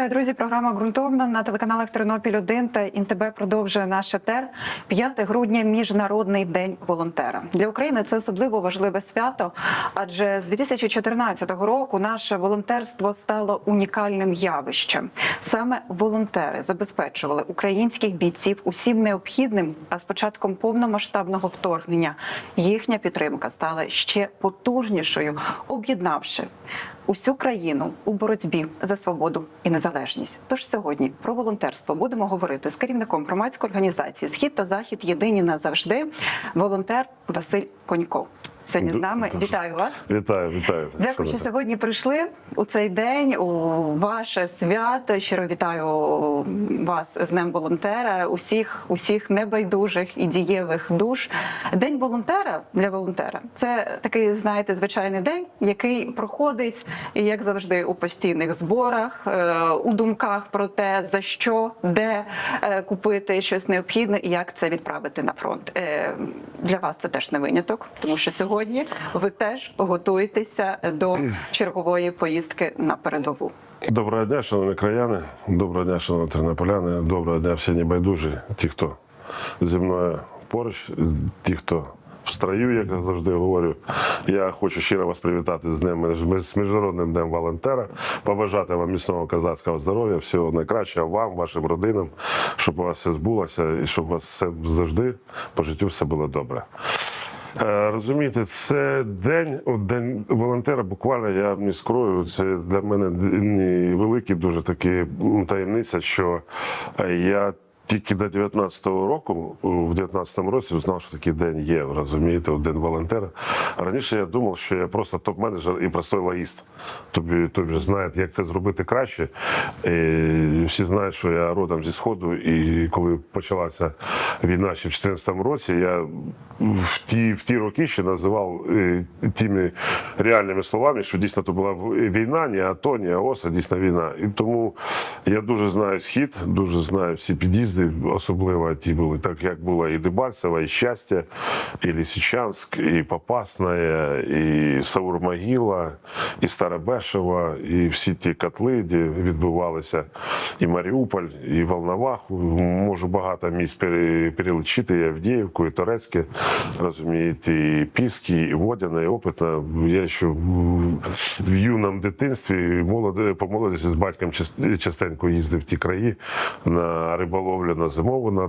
Вітаю, друзі! Програма ґрунтовна на телеканалах Тернопіль 1 та ІНТБ продовжує наш етер. 5 грудня міжнародний день волонтера для України. Це особливо важливе свято, адже з 2014 року наше волонтерство стало унікальним явищем. Саме волонтери забезпечували українських бійців усім необхідним. А з початком повномасштабного вторгнення їхня підтримка стала ще потужнішою, об'єднавши усю країну у боротьбі за свободу і незалежність. Тож сьогодні про волонтерство будемо говорити з керівником громадської організації Схід та Захід єдині назавжди. Волонтер Василь Коньков. Сьогодні з нами вітаю вас. Вітаю, вітаю. Дякую, що сьогодні прийшли у цей день у ваше свято. Щиро вітаю вас з Днем волонтера, усіх, усіх небайдужих і дієвих душ. День волонтера для волонтера це такий, знаєте, звичайний день, який проходить, і як завжди, у постійних зборах, е, у думках про те, за що, де е, купити щось необхідне і як це відправити на фронт. Е, Для вас це теж не виняток, тому що сьогодні ви теж готуєтеся до чергової поїздки на передову. Доброго дня, шановні краяни, доброго дня, шановні тернополяни, доброго дня всі небайдужі, ті, хто зі мною поруч, ті, хто в строю, як я завжди говорю. Я хочу щиро вас привітати з днем з міжнародним днем волонтера, побажати вам міцного козацького здоров'я, всього найкращого вам, вашим родинам, щоб у вас все збулося і щоб у вас все завжди по життю все було добре. Е, Розумієте, це день, день волонтера. Буквально я міскрою. Це для мене великі дуже такі таємниця, що е, я. Тільки до 19-го року, в 19-му році, узнав, що такий день є. Розумієте, день волонтера. Раніше я думав, що я просто топ-менеджер і простой логіст. Тобі тобі знають, як це зробити краще. І всі знають, що я родом зі сходу, і коли почалася війна ще в 14-му році, я в ті, в ті роки ще називав е, тими реальними словами, що дійсно то була війна, не АТО, не АОС, а дійсно війна. І тому я дуже знаю схід, дуже знаю всі під'їзди, особливо ті були, так як було і Дебальцево, і Щастя, і Лисичанськ, і Попасна, і Саур-Могила, і Старобешево, і всі ті котли, де відбувалися і Маріуполь, і Волноваху. Можу багато місць пере- перелічити, і Авдіївку, і Торецьке, розумієте, і Піски, і Водяне, і Опитне. Я ще в, юному дитинстві молоде, по молодості з батьком частенько їздив в ті краї на риболовлю, на зимову на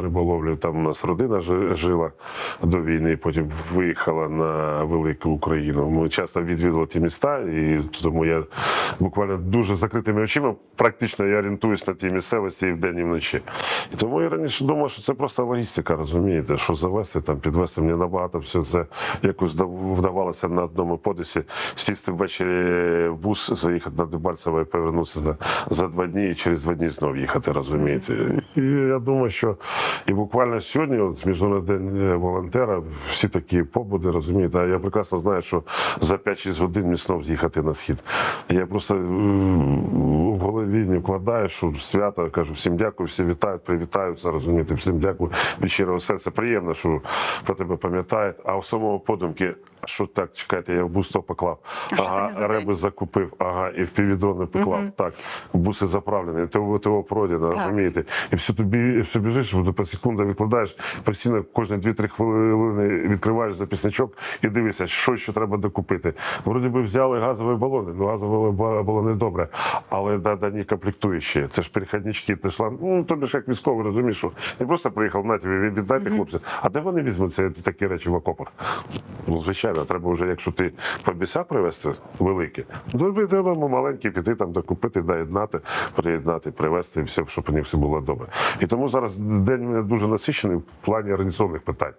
риболовлю. Там у нас родина жила до війни, потім виїхала на велику Україну. Ми часто відвідували ті міста, і тому я буквально дуже закритими очима практично я орієнтуюсь на ті місцевості і вдень, і вночі. І тому я раніше думав, що це просто логістика, розумієте, що завести там, підвести мені набагато все це якось вдавалося на одному подисі, сісти ввечері в бус, заїхати на Дебальцево і повернутися за, за два дні і через два дні знов їхати, розумієте. І я думаю, що і буквально сьогодні, от Міжнародний день волонтера, всі такі побуди, розумієте, а я прекрасно знаю, що за 5-6 годин мені знов з'їхати на схід. Я просто в голові не вкладаю, що свято кажу, всім дякую, всі вітають, привітаються, розумієте, всім дякую від щирого серця. Приємно, що про тебе пам'ятають. А у самого подумки, що так, чекайте, я в бусто поклав. А за Ага, реби закупив, ага, і в піввідрони поклав. Так, буси заправлені, ТО, ТО пройдено, розумієте. І все тобі і все біжиш, бо по секунду відкладаєш, постійно кожні 2-3 хвилини відкриваєш записничок і дивишся, що ще треба докупити. Вроді би взяли газові балони, ну газові ба- балони добре, але да, да, не комплектуючі. Це ж перехіднички, ти ж лам- ну тобі ж як військовий, розумієш, що не просто приїхав на тобі, віддайте хлопці. А де вони візьмуть ці такі речі в окопах? Ну, звичайно, треба вже, якщо ти побіся привезти великі, то тобі треба маленькі піти там докупити, доєднати, приєднати, привезти, і все, щоб у них все було добре. І тому зараз день у мене дуже насичений в плані організаційних питань.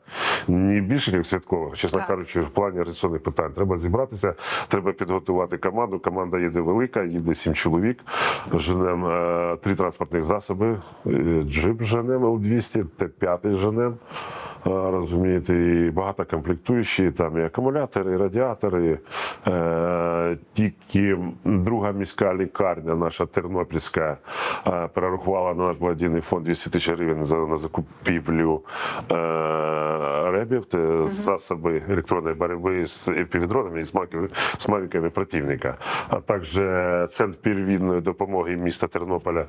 Ні більше як святкових, чесно Так. кажучи, в плані організаційних питань. Треба зібратися, треба підготувати команду. Команда їде велика, їде сім чоловік. Женем е, три транспортних засоби, е, джип женем Л-200, Т-5 женем. Е, Розумієте, і багато комплектуючі, там і акумулятори, і радіатори. Е, тільки друга міська лікарня, наша Тернопільська, е, перерахувала на наш благодійний фонд 200 тисяч гривень за, на закупівлю ребів, засоби електронної боротьби з FPV-дронами і з мавіками- противника, а також центр первинної допомоги міста Тернополя,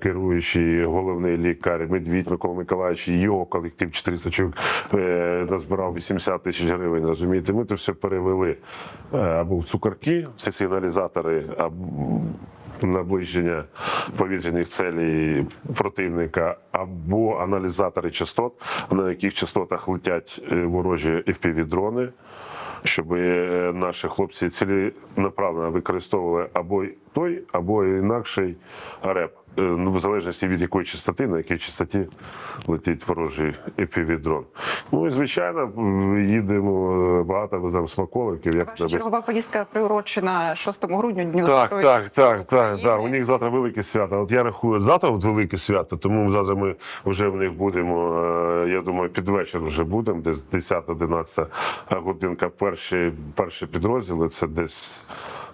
керуючий головний лікар Медвідь Микола Миколаївич, і його колектив 400 чоловік е, назбирав 80 тисяч гривень. Розумієте, ми це все перевели е, або в цукарки, це сигналізатори, або наближення повітряних целей противника або аналізатори частот, на яких частотах летять е, ворожі FPV-дрони, щоб наші хлопці ціленаправленно використовували або той, або інакший реп. Е, Ну, в залежності від якої частоти, на якій частоті летить ворожий FPV-дрон. Ну і звичайно, їдемо е, багато веземо смаколиків. Як Ваша чергова поїздка приурочена 6 грудня дню так, Збройних так, так, так, так. У них завтра велике свято. От я рахую, завтра от велике свято, тому завтра ми вже в них будемо. е, Я думаю, під вечір вже будемо, десь 10-11 годинка. Перші, перші підрозділи це десь.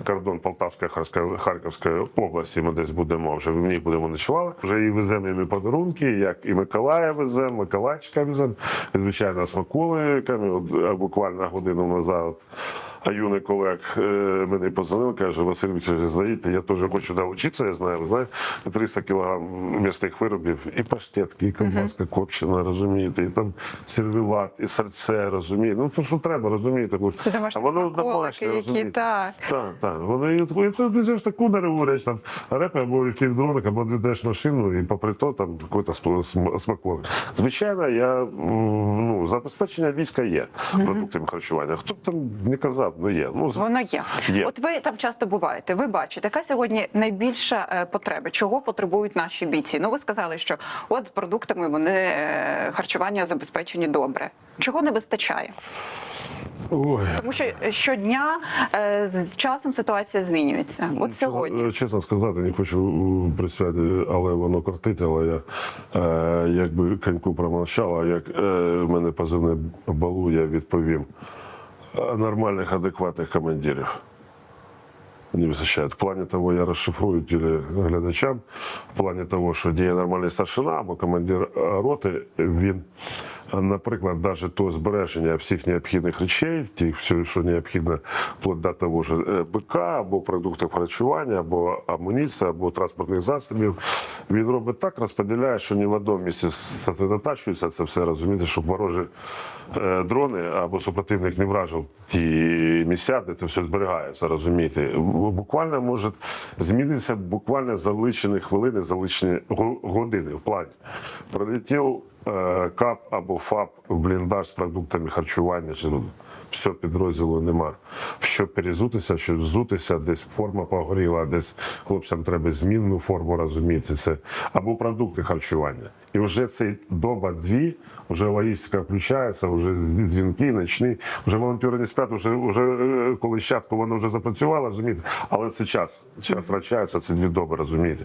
Кордон Полтавської Харківської- області ми десь будемо вже в них будемо ночували. Вже і веземо і подарунки, як і Миколая веземо, Миколайчика веземо, звичайно, смаколиками. Е, буквально годину назад. А юний колег е, мені позвонив, каже, Василь Вікторович, знаєте, я теж хочу навчитися, я знаю, знаєте, 300 кілограм м'ясних виробів, і паштетки, і колбаска копчена, розумієте, і там сервілат, і серце, розумієте. Ну, то, що треба, розумієте. Це домашні а воно домашнє, розумієте. так. Так, так. Вони везеш таку реч, там репи або півдроник, або відведеш машину, і попри то там якийсь смаколик. Звичайно, я ну, забезпечення війська є продуктами харчування. Хто б там не казав, ну є. Ну, Воно є. Є. От ви там часто буваєте. Ви бачите, яка сьогодні найбільша е, потреба? Чого потребують наші бійці? Ну ви сказали, що от з продуктами вони е, харчування забезпечені добре. Чого не вистачає? Ой. Тому що щодня е, з з часом ситуація змінюється. От сьогодні. Чесно, сказати, не хочу у присвяті, але воно кортить, але я е, якби коньку промовчав, а як е, в мене позивне балу, я відповім е, адекватных командирів. Не вистачає. В плані того, я розшифрую телеглядачам, в плані того, що діє нормальний старшина або командир роти, він, наприклад, навіть то збереження всіх необхідних речей, тих, все, що необхідно, вплоть до того ж е, БК, або продуктів харчування, або амуніція, або транспортних засобів, він робить так, розподіляє, що ні в одному місці сосредотачується це все, розумієте, щоб ворожі е, дрони або супротивник не вражив ті місця, де це все зберігається, розумієте. Буквально може змінитися буквально за лічені хвилини, за лічені го- години в плані. Прилетів е, КАП або ФАП в бліндаж з продуктами харчування. Чи все підрозділу нема. В що перезутися, що взутися, десь форма погоріла, десь хлопцям треба змінну форму розуміти. Це або продукти харчування. І вже цей доба-дві, вже логістика включається, вже дзвінки, ночні, вже волонтери не сплять, вже, вже е, коли щатку воно вже запрацювало, розумієте. Але це час. Час втрачається, це дві доби, розумієте.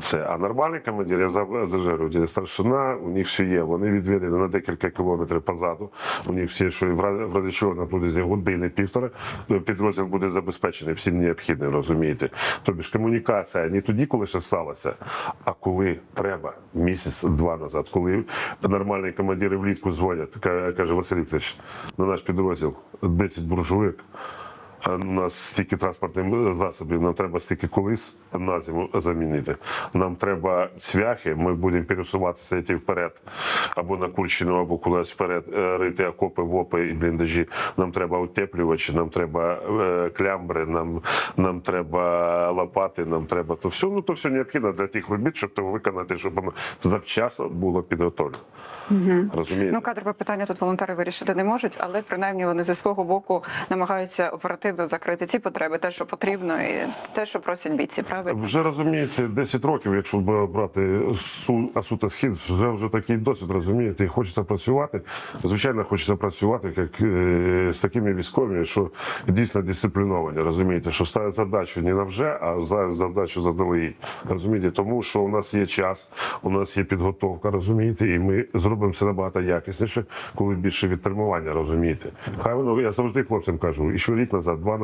Це а нормальний командир, я за- зажарю, старшина, у них все є. Вони відведені на декілька кілометрів позаду. У них всі, що в разі- чого на протязі години півтора е, підрозділ буде забезпечений всім необхідним, розумієте. Тобі ж комунікація не тоді, коли ще сталося, а коли треба, місяць-два назад, коли нормальні командири влітку дзвонять, каже Василь Вікторович, на наш підрозділ 10 буржуйок. У нас стільки транспортних засобів, нам треба стільки колись на зиму замінити. Нам треба цвяхи, ми будемо пересуватися йти вперед, або на Курщину, або кудись вперед, е, рити окопи, вопи і бліндажі. Нам треба утеплювачі, нам треба е, клямбри, нам, нам треба лопати, нам треба то все. Ну то все необхідно для тих робіт, щоб то виконати, щоб воно завчасно було підготовлено. Розумієте? Ну, кадрове питання тут волонтери вирішити не можуть, але принаймні вони зі свого боку намагаються оперативно закрити ці потреби, те, що потрібно, і те, що просять бійці. Правильно? Вже розумієте, 10 років, якщо брати су, а суто схід, вже вже такий досвід, розумієте, і хочеться працювати. Звичайно, хочеться працювати як е, з такими військовими, що дійсно дисципліновані, розумієте, що ставлять задачу не на вже, а задачу заздалегідь. Розумієте, тому що у нас є час, у нас є підготовка, розумієте, і ми зробимо все набагато якісніше, коли більше відтримування, розумієте. Хай воно я завжди хлопцям кажу, і що рік назад, два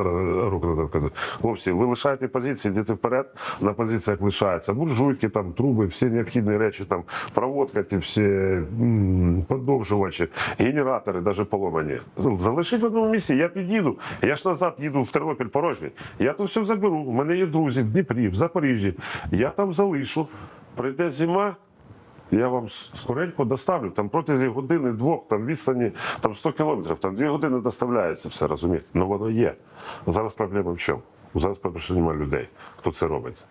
роки назад казав. Хлопці, ви лишаєте позиції, йдете вперед, на позиціях лишаються буржуйки, там, труби, всі необхідні речі, там, проводка, ті всі подовжувачі, генератори, навіть поломані. Залишіть в одному місці, я під'їду. Я ж назад їду в Тернопіль порожній. Я тут все заберу. У мене є друзі в Дніпрі, в Запоріжжі. Я там залишу. Прийде зима, я вам скоренько доставлю. Там протягом години-двох, там відстані там 100 кілометрів, там дві години доставляється все, розумієте? Ну воно є. Зараз проблема в чому? Зараз проблема, що немає людей, хто це робить.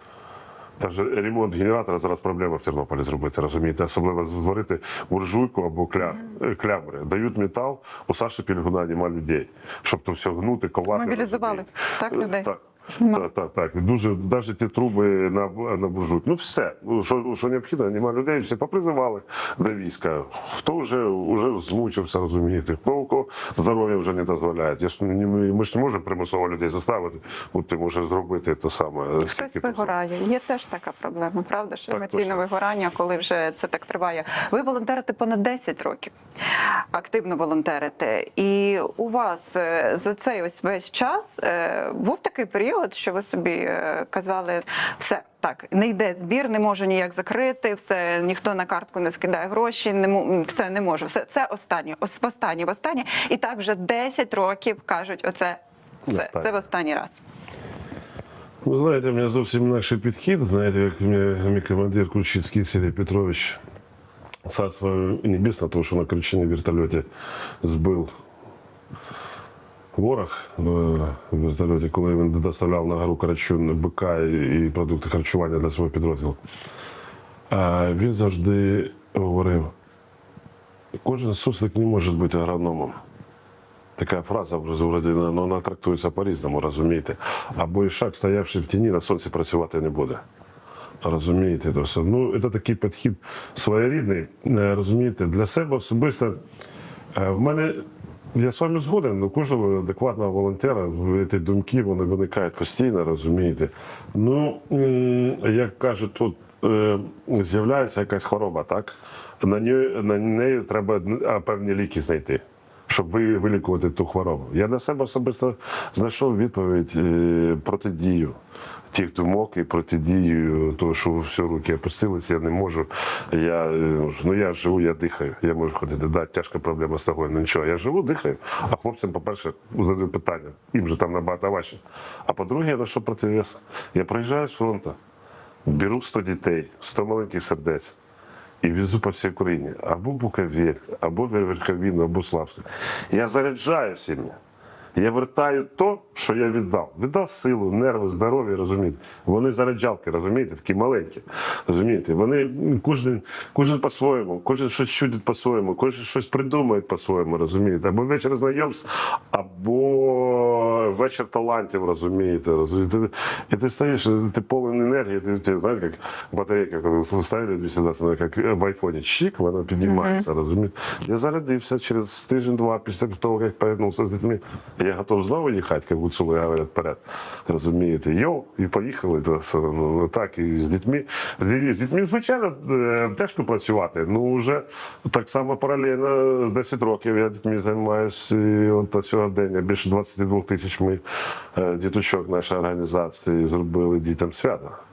Навіть ремонт генератора зараз проблема в Тернополі зробити, розумієте? Особливо зварити буржуйку або кля... е, клямри. Дають метал, у Саші Пільгуна немає людей, щоб то все гнути, ковати. Мобілізували, розумієте? так, людей? Так. Так, так, так. Дуже навіть ті труби на, на. Ну все, Ну, що, що необхідно, немає людей, всі попризивали до війська. Хто вже, вже змучився, розумієте, хто у кого здоров'я вже не дозволяє. Я ж, ми ж не можемо примусово людей заставити, от ти можеш зробити те саме. Хтось вигорає. Є теж така проблема, правда? Що емоційне вигорання, коли вже це так триває. Ви волонтерите понад 10 років, активно волонтерите. І у вас е, за цей ось весь час е, був такий період, що ви собі е, казали, все. Так, не йде збір, не можу ніяк закрити, все ніхто на картку не скидає гроші, не все не можу. Все це останнє, ос- останнє, останнє. І так вже 10 років кажуть, оце все, Останнє. це в останній раз. Ви знаєте, у мене зовсім інакший підхід. Знаєте, як мій, мій командир Кручицький Сергій Петрович, царство небесне, тому що на Кручині в вертольоті збив ворог е, в вертольоті, коли він доставляв на гору Карачун бика і продукти харчування для свого підрозділу. Він завжди говорив: кожен суслик не може бути агрономом. Така фраза вже вроді, ну, вона трактується по-різному, розумієте. Або ішак, стоявши в тіні, на сонці працювати не буде. Розумієте, то. Ну, це такий підхід своєрідний. Е, Розумієте, для себе особисто. е, В мене я з вами згоден, у кожного адекватного волонтера ці думки вони виникають постійно, розумієте. Ну, як кажуть, тут е, з'являється якась хвороба, так? На неї, на неї треба певні ліки знайти щоб ви вилікувати ту хворобу. Я для себе особисто знайшов відповідь е, протидію тих думок і протидію того, що все руки опустилися, я не можу. Я, е, ну, я живу, я дихаю, я можу ходити. Да, тяжка проблема з тобою, ну нічого. Я живу, дихаю, а хлопцям, по-перше, задаю питання. Їм же там набагато важче. А по-друге, я знайшов противес. Я приїжджаю з фронту, беру 100 дітей, 100 маленьких сердець і везу по всій Україні. Або Буковель, або Верховіну, або Славську. Я заряджаю сім'ї. Я вертаю то, що я віддав. Віддав силу, нерви, здоров'я, розумієте. Вони заряджалки, розумієте, такі маленькі. Розумієте, вони кожен, кожен по-своєму, кожен щось чудить по-своєму, кожен щось придумує по-своєму, розумієте. Або вечір знайомств, або вечір талантів, розумієте. розумієте. І ти стоїш, ти повен енергії, ти, ти знаєш, як батарейка, коли ставили 220, вона як в айфоні чик, вона піднімається, розумієте. Я зарядився через тиждень-два після того, як повернувся з дітьми. Я готов знову їхати, як гуцули говорять вперед. Розумієте, йоу, і поїхали. То, ну, так, і з дітьми. З, з дітьми, звичайно, е, тяжко працювати. Ну, вже так само паралельно з 10 років я дітьми займаюся і от до цього. Більше 22 тисяч ми е, діточок нашої організації зробили дітям свята.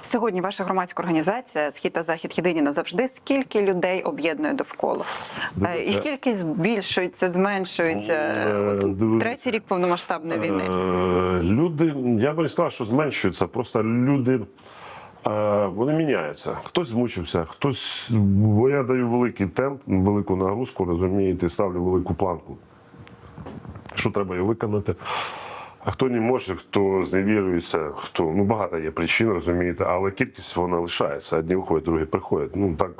Сьогодні ваша громадська організація Схід та захід єдині назавжди. Скільки людей об'єднує довкола? Е, І Дивіться. кількість збільшується, зменшується. Е, дивіться. Третій рік повномасштабної війни. Е, Люди, я би не сказав, що зменшуються, просто люди. е, Вони міняються. Хтось змучився, хтось. Бо я даю великий темп, велику нагрузку, розумієте, ставлю велику планку. Що треба її виконати. А хто не може, хто зневірюється, хто ну багато є причин, розумієте, але кількість вона лишається. Одні виходять, другі приходять. Ну так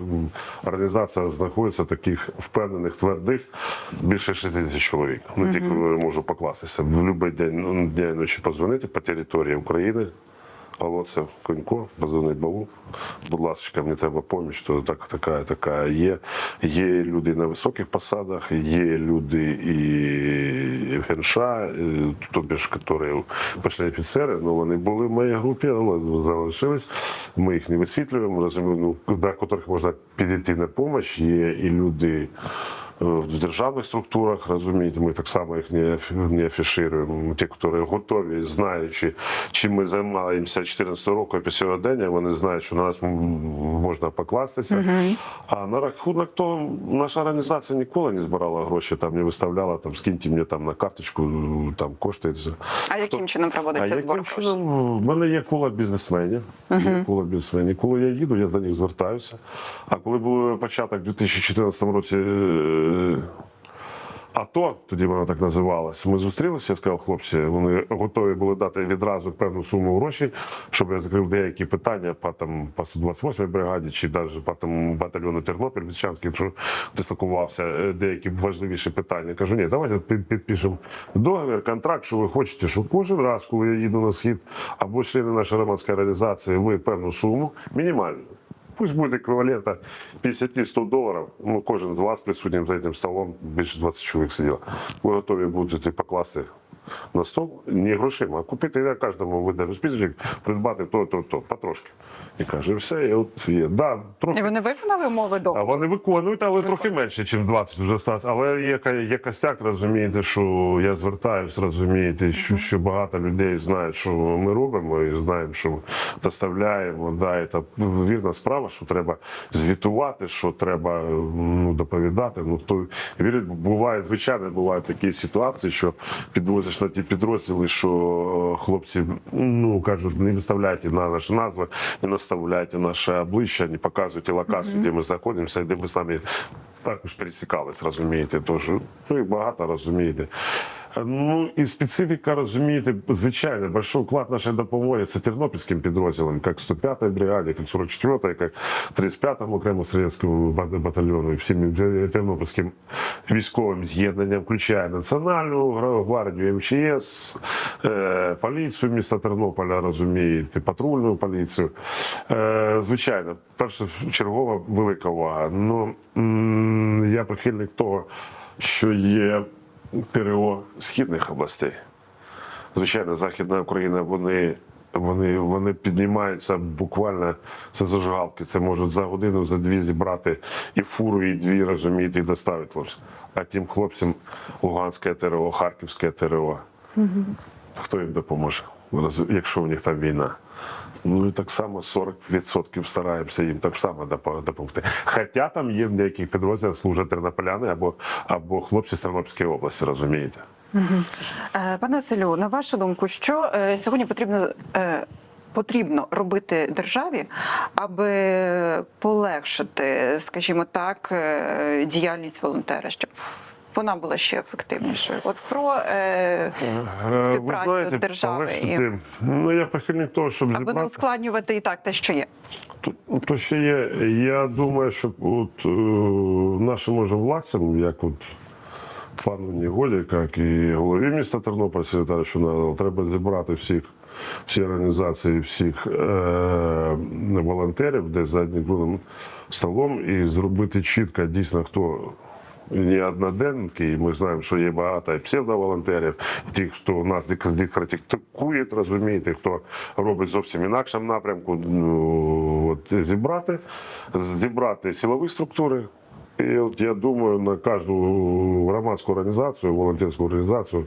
організація знаходиться таких впевнених, твердих більше 60 чоловік. Ну тільки можу покластися в будь-який день ну, дня і ночі позвонити по території України. Алло, це Конько, позвонить Баву. Будь ласка, мені треба поміч, то так, така, така є. Є люди на високих посадах, є люди і ГНШ, і, тобі ж, які пішли офіцери, ну вони були в моїй групі, але залишились. Ми їх не висвітлюємо, розуміємо, ну, до яких можна підійти на допомогу. Є і люди в державних структурах, розумієте, ми так само їх не, не афішуємо. Ті, які готові, знаючи, чим ми займаємося 14 року по сьогодення, вони знають, що на нас можна покластися. А на рахунок того, наша організація ніколи не збирала гроші, там не виставляла, там скиньте мені там на карточку там кошти. А яким чином А проводиться збор яким чином? В мене є коло бізнесменів. Є коло бізнесменів. Коли я їду, я до них звертаюся. А коли був початок у 2014 році е, АТО, тоді воно так називалось, ми зустрілися, я сказав, хлопці, вони готові були дати відразу певну суму грошей, щоб я закрив деякі питання по, там, по 128 бригаді чи навіть по тому батальйону Тернопіль Віщанський, що дислокувався, е, деякі важливіші питання. Кажу, ні, давайте під- підпишемо договір, контракт, що ви хочете, щоб кожен раз, коли я їду на схід або члени нашої громадської організації, ви певну суму, мінімальну. Пусть буде еквівалента 50-100 доларів. Ну, кожен з вас присутнім за цим столом, більше 20 чоловік сиділо. Ви готові будете покласти на стол не грошима, а купити я кожному видаю списочок, придбати то, то, то, потрошки. І каже, все, і от є. Да, трохи І вони виконали умови а вони виконують, але трохи менше, ніж 20 вже сталося. Але є, є костяк, розумієте, що я звертаюсь, розумієте, що, що багато людей знають, що ми робимо, і знаємо, що доставляємо. Да, і та вірна справа, що треба звітувати, що треба ну, доповідати. Ну то вірять, буває, звичайно, бувають такі ситуації, що підвозиш на ті підрозділи, що е, хлопці ну кажуть, не виставляйте на наші назви, не наставляйте наше обличчя, не показуйте локацію, де ми знаходимося, де ми з нами також пересікались, розумієте. Тож ну і багато розумієте. Ну і специфіка, розумієте, звичайно, большой вклад нашої допомоги це тернопільським підрозділам, як 105-й бригаді, як 44-й, як 35-му окремо стрілецькому бат- батальйону, і всім тернопільським військовим з'єднанням, включає Національну гвардію МЧС, е, поліцію міста Тернополя, розумієте, патрульну поліцію. Е, звичайно, першочергова велика увага. Ну я прихильник того, що є ТРО східних областей. Звичайно, Західна Україна, вони, вони, вони піднімаються буквально це зажигалки. Це можуть за годину, за дві зібрати і фуру, і дві, розумієте, і доставити хлопцям. А тим хлопцям Луганське ТРО, Харківське ТРО. Хто їм допоможе, якщо у них там війна? Ну і так само 40% стараємося їм так само допомогти. Хоча там є в деяких підрозділах служать тернополяни або, або хлопці з Тернопільської області, розумієте? Е, Пане Василю, на вашу думку, що е, сьогодні потрібно е, потрібно робити державі, аби полегшити, скажімо так, діяльність волонтера, щоб вона була ще ефективнішою? От про е, Ви співпрацю знаєте, держави і Ну я прихильник того, щоб аби не ускладнювати і так те, що є. То, то ще є. Я думаю, що от е, нашим може владцям, як от пану Ніголі, як і голові міста Тернополь, секретарю Шунарова, треба зібрати всіх. Всі організації, всіх е, волонтерів, де за одним столом, і зробити чітко дійсно, хто не одноденники, і ми знаємо, що є багато і псевдоволонтерів, тих, хто нас критикує, розумієте, хто робить зовсім інакшому напрямку. Ну, от, зібрати, зібрати силові структури. І от я думаю, на кожну громадську організацію, волонтерську організацію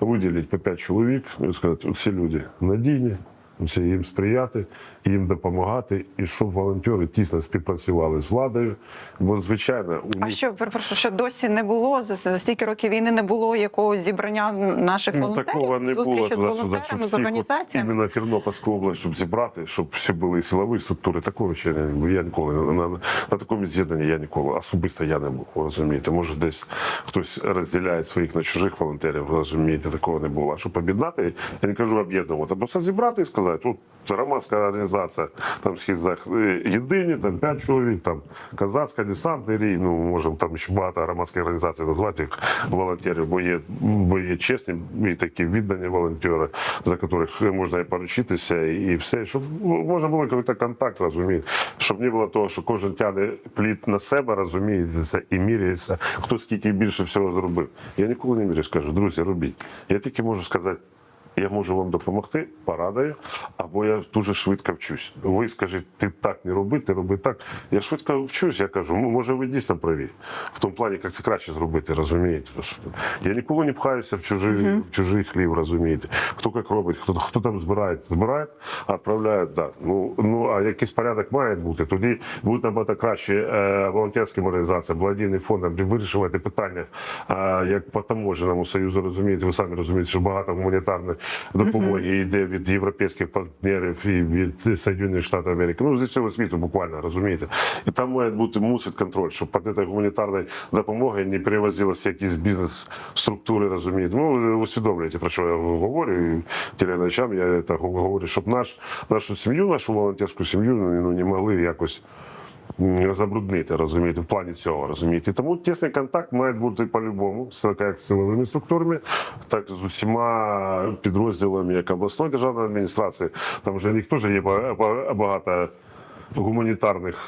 виділити по 5 чоловік і сказати, всі люди надійні, всі їм сприяти, їм допомагати, і щоб волонтери тісно співпрацювали з владою. Бо, звичайно, у А них що перепрошую, що досі не було за, за стільки років війни не було якогось зібрання наших Ну, волонтерів? такого не було зустрічі з туди-сюди, щоб волонтерами, з організаціями. іменно Тернопільську область, щоб зібрати, щоб всі були силові структури. Такого ще не було. Я ніколи на, на, на такому з'єднанні я ніколи особисто я не був. Розумієте, може десь хтось розділяє своїх на чужих волонтерів. Розумієте, такого не було. А щоб об'єднати, я не кажу об'єднувати, а просто зібрати і сказати, от громадська організація, там схід е, єдині, там п'ять чоловік, там казацька десантний рій. Ну можемо там ще багато громадських організацій назвати їх волонтерів, бо є, бо є чесні і такі віддані волонтери, за яких можна і поручитися, і все, щоб можна було якийсь контакт, розумієте, щоб не було того, що кожен тягне плід на себе, розумієте, це і міряється, хто скільки більше всього зробив. Я ніколи не міряю, скажу, друзі, робіть. Я тільки можу сказати. Я можу вам допомогти, порадою, або я дуже швидко вчусь. Ви скажіть, ти так не роби, ти роби так. Я швидко вчусь, я кажу, ну може ви дійсно праві. В тому плані, як це краще зробити, розумієте? Я ніколи не пхаюся в чужий, в чужий хлів, розумієте? Хто як робить, хто, хто там збирає, збирає, а відправляє, да. Ну, ну а якийсь порядок має бути, тоді буде набагато краще е, волонтерським організаціям, благодійним фондам вирішувати питання, е, як по таможенному союзу, розумієте, ви самі розумієте, що багато гуманітарної допомоги йде від європейських партнерів і від Сполучених Штатів Америки. Ну, зі всього світу буквально, розумієте. І там має бути мусить контроль, щоб під цією гуманітарною допомогою не перевозилися якісь бізнес-структури, розумієте. Ну, ви усвідомлюєте, про що я говорю. І телеглядачам я так говорю, щоб наш, нашу сім'ю, нашу волонтерську сім'ю ну, не могли якось забруднити, розумієте, в плані цього, розумієте. Тому тісний контакт має бути по-любому, з- як з силовими структурами, так з усіма підрозділами, як обласної державної адміністрації. Там вже ніхто ж є ба- ба- багато гуманітарних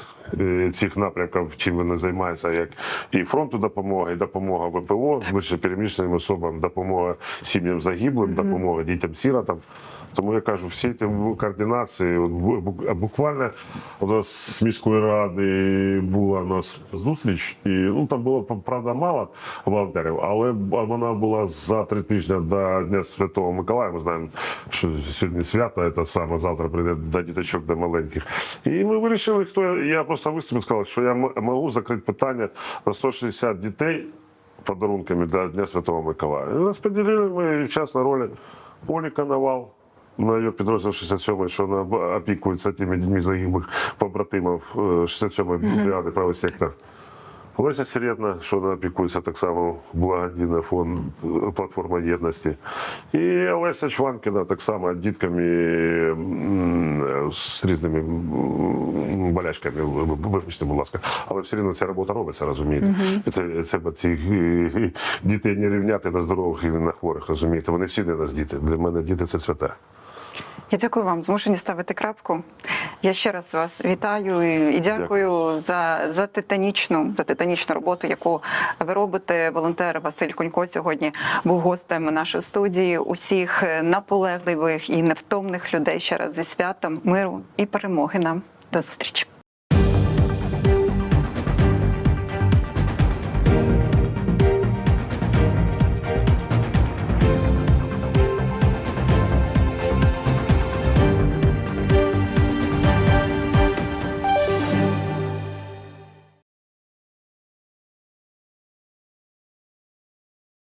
е, цих напрямків, чим вони займаються, як і фронту допомога, і допомога ВПО, вище переміщеним особам, допомога сім'ям загиблим, допомога дітям-сіротам. Тому я кажу, всі ці координації, от бу- бу- буквально у нас з міської ради була у нас зустріч, і ну там було правда мало волонтерів, але вона була за три тижні до Дня Святого Миколая. Ми знаємо, що сьогодні свято, це саме завтра прийде до діточок, до маленьких. І ми вирішили, хто я просто виступив, сказав, що я можу закрити питання на 160 дітей подарунками до Дня Святого Миколая. І розподілили ми час на ролі Олі Коновал, на її підрозділ 67 що вона опікується тими дітьми загиблих побратимів е, 67-ї бригади правий сектор. Олеся Середна, що вона опікується так само благодійний фонд е, платформа єдності. І Олеся Чванкіна так само дітками з різними болячками. Ви- Вибачте, будь ласка. Але все рівно ця робота робиться, розумієте? І Це, це б цих е, дітей не рівняти на здорових і на хворих, розумієте? Вони всі для нас діти. Для мене діти це святе. Я дякую вам, змушені ставити крапку. Я ще раз вас вітаю і, і дякую за, за титанічну за титанічну роботу, яку ви робите. Волонтер Василь Конько сьогодні був гостем нашої студії. Усіх наполегливих і невтомних людей ще раз зі святом, миру і перемоги нам. До зустрічі.